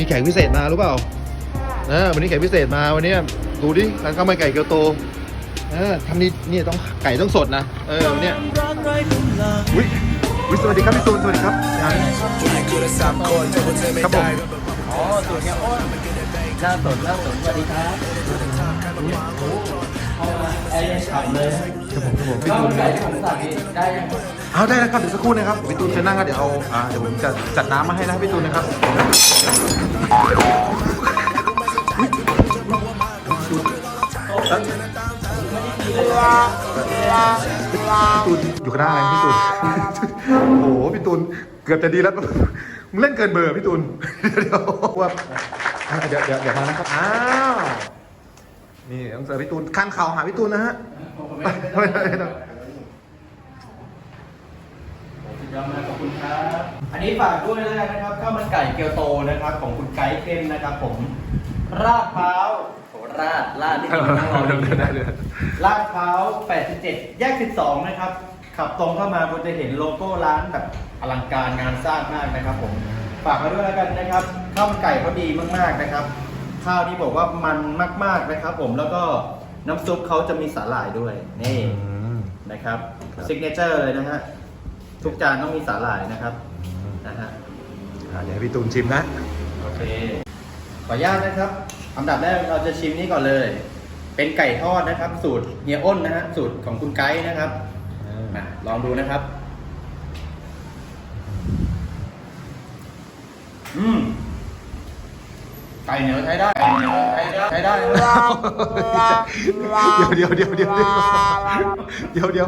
มีแขกพิเศษมาหรือเปล่าเออวันนี้แขกพิเศษมาวันนี้ดูดิร้านข้าวมันไก่เกียวโตเออทำนี่นี่ต้องไก่ต้องสดนะเออวันเนี้ยวิวิสวัสดีครับพี่ตูนสวัสดีครับครับผมอ๋อสูตรเนี้ยอ้นหน้าสดหน้าสดสวัสดีครับเอามาแอร์เย็นฉ่ำเลยครับผมครับผมพี่ข้าวตูมันนไก่ที่ผมสั่งนี่ได้ยังเอาได้แล้วครับเดี๋ยวสักครู่นะครับพี่ตูนเชิญนั่งครับเดี๋ยวเอาอ่าเดี๋ยวผมจะจัดน้ำมาให้นะพี่ตูนนะครับ พี่ตูนอยู่ข้างหน้าไงพี่ตูนโอ้โหพี่ตูนเกือบจะดีแล้วมึงเล่นเกินเบอร์พี่ตูนเดี๋ยวว่าเดี๋ยวเดี๋ยวเดี๋ยวมานะครับอ้าวนี่ต้องเจอพี่ตูนข้างเข่าหาพี่ตูนนะฮะไม่ไม่ไม่ต้ขอบคุณครับ อันนี้ฝากด้วยแล้วกันนะครับข้าวมันไก่เกียวโตนะครับ ของคุณไกด์เข้มนะครับ ผม ราดพร้าว ราดราดนี่กินนั่งรอได้ได้เลยลาดพร้าว87 แยก 12 นะครับ ขับตรงเข้ามาคุณจะเห็นโลโก้ร้านแบบอลังการงานสร้างมากนะครับผม ฝากมาด้วยแล้วกันนะครับ ข้าวมันไก่เขาดีมากๆนะครับ ข้าวที่บอกว่ามันมากๆนะครับผมแล้วก็น้ำซุปเขาจะมีสาหร่ายด้วย นี่อืมนะครับครับซิกเนเจอร์เลยนะฮะ ทุกจานต้องมีสาหร่ายนะครับนะฮะอะเดี๋ยวให้พี่ตูนชิมนะ โอเค ขออนุญาตนะครับ อันดับแรกเราจะชิมนี้ก่อนเลย เป็นไก่ทอดนะครับ สูตรเฮียอ้นนะฮะสูตรของคุณไกด์นะครับอะลองดูนะครับ อืมไก่เหนียวใช้ได้ไก่เหนียวใช้ได้ใช้ได้นะเดี๋ยวเดี๋ยวเดี๋ยวเดี๋ยวเดี๋ยวเดี๋ยวเดี๋ยว